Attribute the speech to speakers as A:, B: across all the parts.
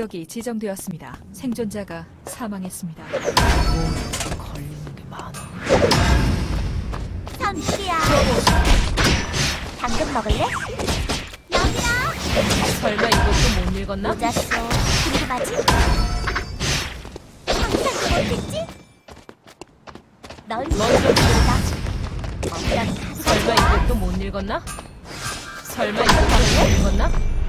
A: 구역이 지정되었습니다. 생존자가 사망했습니다.
B: 뭐 걸리는 게 많아.
C: 선수야. 당근 먹을래? 여기야.
B: 설마 이것도 못 읽었나?
C: 모자쏘. 궁금하지? 항상 못했지? 널
B: 먼저
C: 모르다. 엉덩이
B: 설마. 이것도 못 읽었나? 설마 이것도 못 읽었나?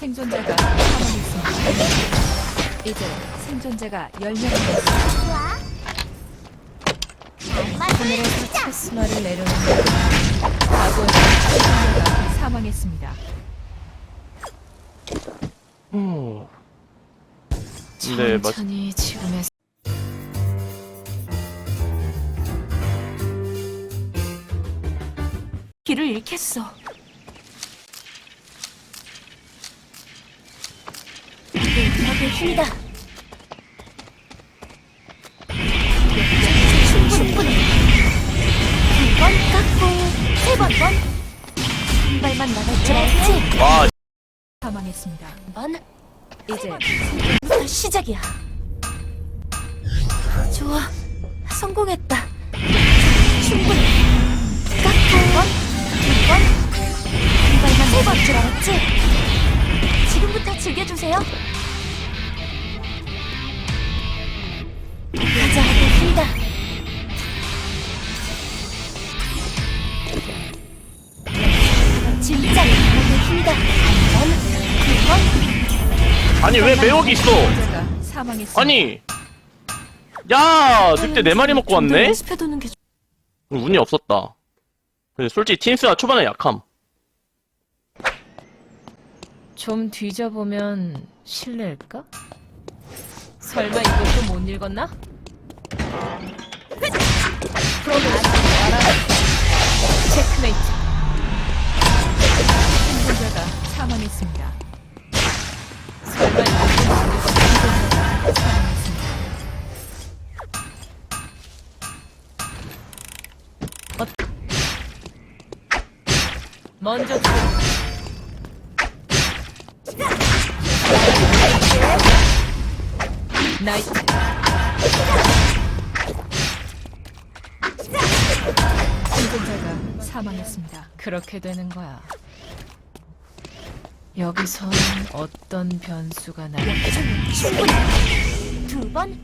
A: 생존자가 사망했습니다. 이제 생존자가 10명 남았습니다.
C: 좋아. 정말
B: 하늘에서
C: 진짜.
B: 체스마를 내려놓는
A: 과거에서 생존자가 사망했습니다.
D: 음. 네, 맞-
B: 천천히 지금의 길을 잃겠어.
C: 벽의 힘이다. 충분히. 두번 깎고 세번 번. 한 발만 나갈 줄 알지?
D: 와,
A: 사망했습니다.
C: 번.
A: 이제
C: 시작이야. 좋아, 성공했다. 충분히. 깎고 번, 두 번, 한 발만 세번 줄 알았지? 지금부터 즐겨주세요. 가자하게 힘이다. 진짜 힘이다. 한 번, 두 번,
D: 아니 왜 매혹이 있어?
A: 사망했습니다.
D: 아니, 야, 늑대 네 마리 먹고 왔네.
C: 게
D: 운이 없었다. 근데 솔직히 팀스가 초반에 약함.
B: 좀 뒤져보면 실례일까? 설마 이것도 못 읽었나? 체크메이트.
A: 생존자가 사망했습니다.
B: 먼저 들 나이트
A: 생존자가 사망했습니다.
B: 그렇게 되는 거야. 여기선 어떤 변수가 나?
C: 충분히 두 번,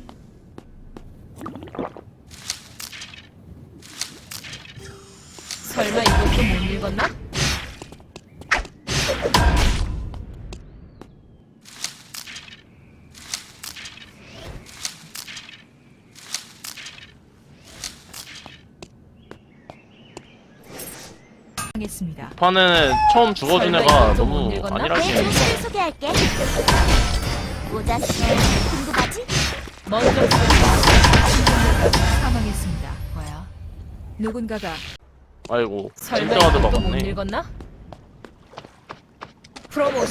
B: 설마 이것도 못 읽었나?
A: 사망했습니다.
D: 판에는 처음 죽어준 애가 너무 아니라시네.
C: 소개할게. 궁금하지?
B: 먼저 들
A: 생존자가 사망했습니다.
B: 거야.
A: 누군가가
D: 아이고,
B: 설마
D: 진짜가도
B: 이것도 못
D: 막았네.
B: 읽었나? 프로모션.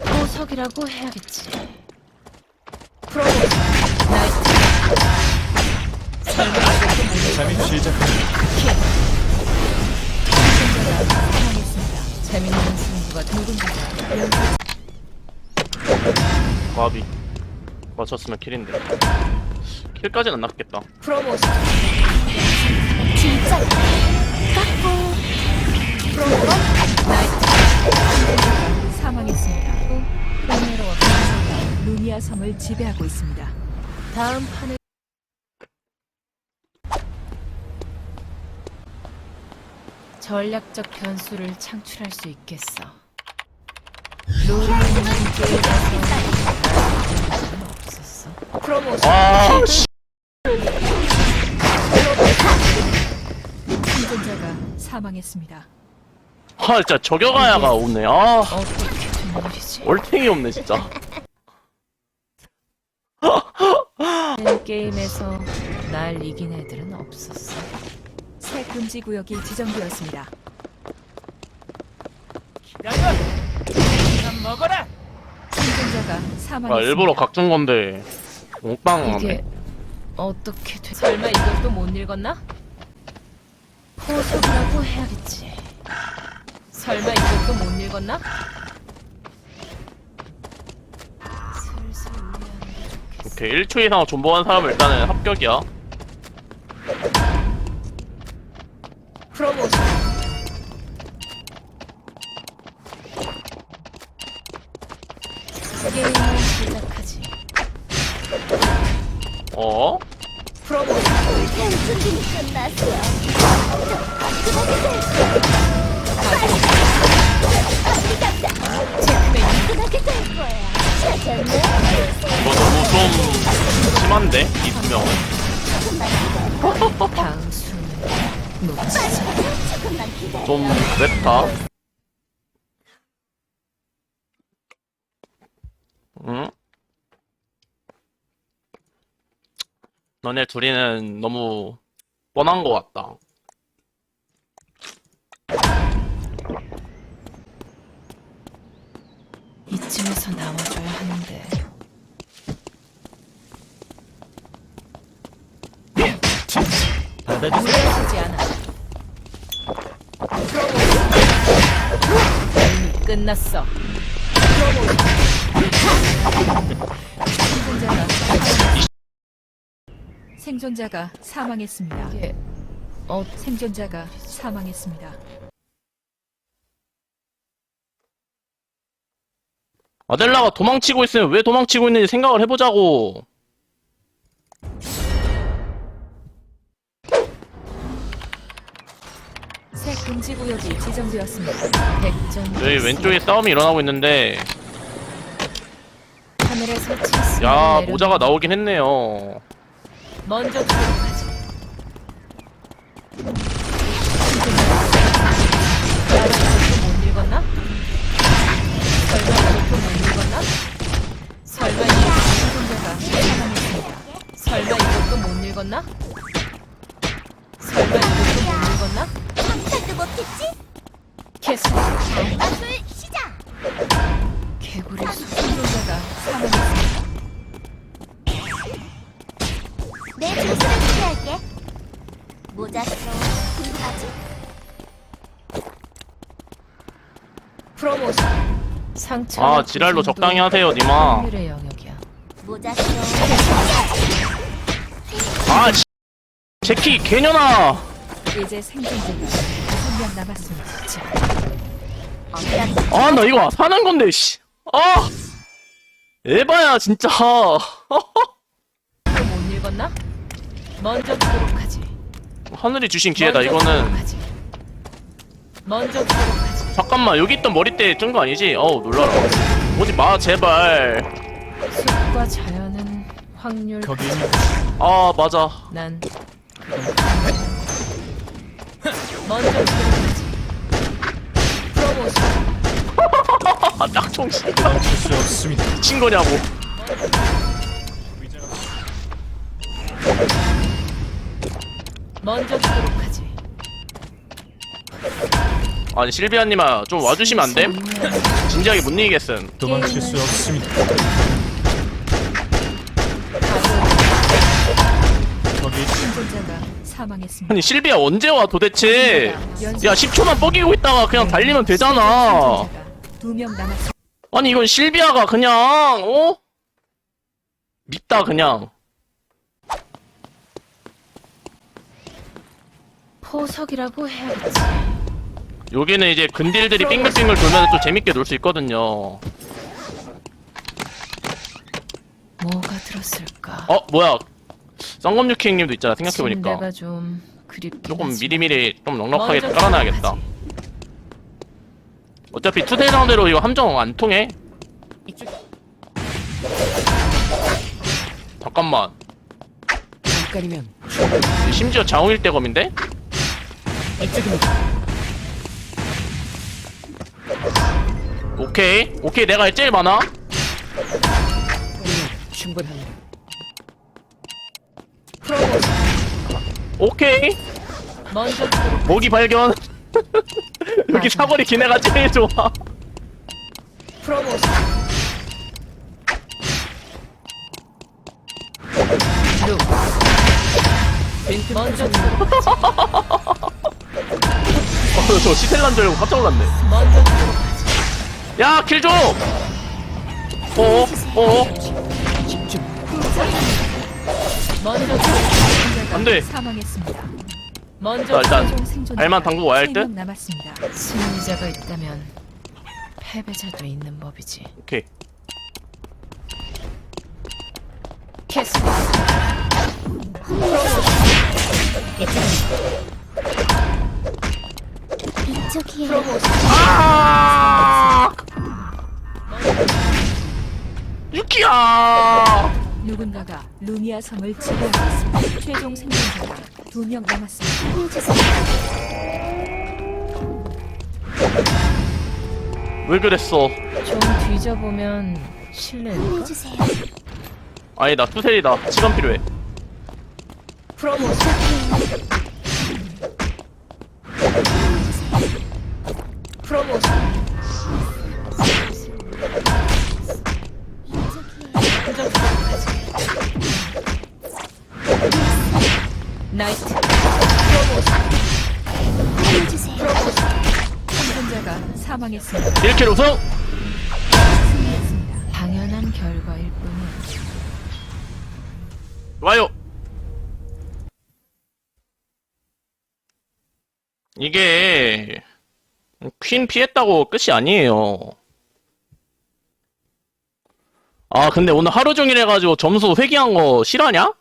B: 보석이라고 해야겠지. 프로모션. 못 읽었나?
A: 생존자가
D: 과비. 맞췄으면 킬인데. 킬까지는 안 났겠다.
A: 사망했습니다.
B: 흥미로워.
A: 루미아 섬을 지배하고 있습니다.
B: 다음 판을 전략적 변수를 창출할 수 있겠어. 없었어. 프로모션.
D: 아, 씨.
A: 생존자가 사망했습니다.
D: 아, 진짜 저격아야가 오네. 아,
B: 어떻게 된 일이지?
D: 얼탱이 없네, 진짜.
B: 게임에서 날 이긴 애들은 없었어.
A: 새 금지 구역이 지정되었습니다.
B: 먹어라.
A: 생존자가 사망했습니다.
D: 아, 일부러 각준 건데. 몽빵
B: 이게 어떻게 돼? 설마 이것도 못 읽었나? 포석이라고 해야겠지. 설마 이것도 못 읽었나? 슬슬 우회하는 게 좋겠어.
D: 오케이 1초 이상 존버한 사람은 일단은 합격이야
B: 프로모션. 게임을 시작하지.
D: 어?
C: 끝났어요. 끝나게 될. 찾았네.
D: 이거 너무 좀 심한데? 이두 명은
B: 다음
D: 좀 그랬다 응? 너네 둘이는 너무 뻔한 것 같다
B: 끝났어.
A: 생존자가 생존자가 사망했습니다.
B: 이게 어
A: 생존자가 사망했습니다.
D: 아델라가 도망치고 있으면 왜 도망치고 있는지 생각을 해보자고
A: 금지 구역이 지정되었습니다.
B: 백전.
D: 여기 왼쪽에 싸움이 일어나고 있는데
B: 카메라 설치했으면
D: 야 모자가 나오긴 했네요
B: 먼저 들어가지.
C: 준비할게. 모자 써. 궁금하지?
B: 프로모션 상처
D: 아 지랄로 적당히 하세요 니마
B: 영역이야
C: 모자.
D: 아 씨. 제키 개년아
A: 이제 생존자가 한명 남았습니다.
B: 자
C: 어디다
D: 아나 이거 사는 건데 씨. 아 에바야 진짜
B: 또못 읽었나? 먼저 보도록 하지.
D: 하늘이 주신 기회다.
B: 먼저
D: 이거는
B: 하지. 먼저 보도록 하지.
D: 잠깐만 여기 있던 머리대 뜬거 아니지? 어우 놀라라. 오지 마 제발.
B: 숲과 자연은 확률
E: 거기 있는
D: 아 맞아.
B: 난 먼저 보도록 하지. 프로모션.
D: 아 딱총 씨
E: 멈출 수 없습니다.
D: 미친 거냐고
B: 먼저 보도록 하지
D: 아니 실비아님아 좀 와주시면 안 됨? 진지하게 못 이기겠음
E: 도망칠 수 없습니다. 거기
A: 생존자가 사망했습니다.
D: 아니 실비아 언제 와 도대체 야 10초만 뻐기고 있다가 그냥 달리면 되잖아
A: 두명 남았습니다.
D: 아니 이건 실비아가 그냥 어? 밉다 그냥
B: 포석이라고 해야겠지?
D: 여기는 이제 근딜들이 빙글빙글 돌면 또 재밌게 놀 수 있거든요.
B: 뭐가 들었을까?
D: 어 뭐야? 썬검유킹님도 있잖아 생각해보니까.
B: 좀 그립긴
D: 조금
B: 하지.
D: 미리미리 좀 넉넉하게
B: 먼저
D: 깔아놔야겠다. 어차피 투대 상대로 이거 함정 안 통해? 잠깐만.
E: 잠깐이면.
D: 심지어 자웅일 대검인데? 오케이. 오케이 내가 제일 많아. 오케이.
B: 먼저
D: 모기 발견. 여기 사거리 기내가 제일 좋아.
B: 프로모션 먼저.
D: 어, 저 시텔란 줄 알고 깜짝 놀랐네.
B: 먼저
D: 야, 킬 좀! 어어? 어어?
E: 집중.
B: 먼저
D: 안 돼.
A: 사망했습니다.
B: 먼저
D: 자, 일단
A: 최종 생존자가
D: 알만 당구 와야 할 듯?
A: 3명 남았습니다.
B: 승리자가 있다면 패배자도 있는 법이지.
D: 오케이.
B: 캐스
C: 이쪽이에요.
D: 아! 유키야!
A: 누군가가 루미아 성을 지배하고 있습니다. 최종 생존자가 2명 남았습니다.
D: 왜 그랬어?
B: 좀 뒤져보면 실례일까?
C: 해주세요.
D: 아니, 나 투셀이다. 시간 필요해.
B: 프로모션 프로모션 나이트
C: 해주세요.
A: 생존자가 사망했습니다.
D: 1킬 우승!
A: 승리했습니다.
B: 당연한 결과일 뿐이야.
D: 좋아요. 이게 퀸 피했다고 끝이 아니에요. 아 근데 오늘 하루 종일 해가지고 점수 회귀한 거 실화냐?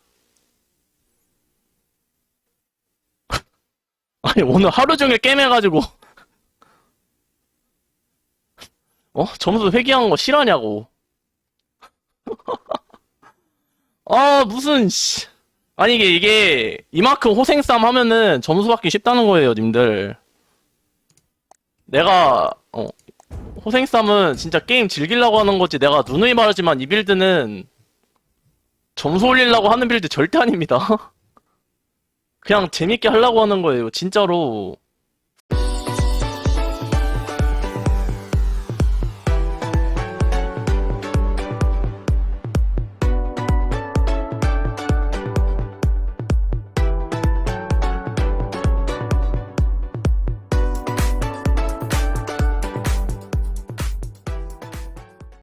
D: 아니 오늘 하루 종일 게임 해가지고 어 점수 회귀한 거 실화냐고? 아 무슨 씨 아니 이게 이게 이만큼 호생 싸움 하면은 점수 받기 쉽다는 거예요 님들. 내가 어 호생 싸움은 진짜 게임 즐기려고 하는 거지. 내가 누누이 말하지만 이 빌드는 점수 올리려고 하는 빌드 절대 아닙니다. 그냥 재밌게 하려고 하는 거예요 진짜로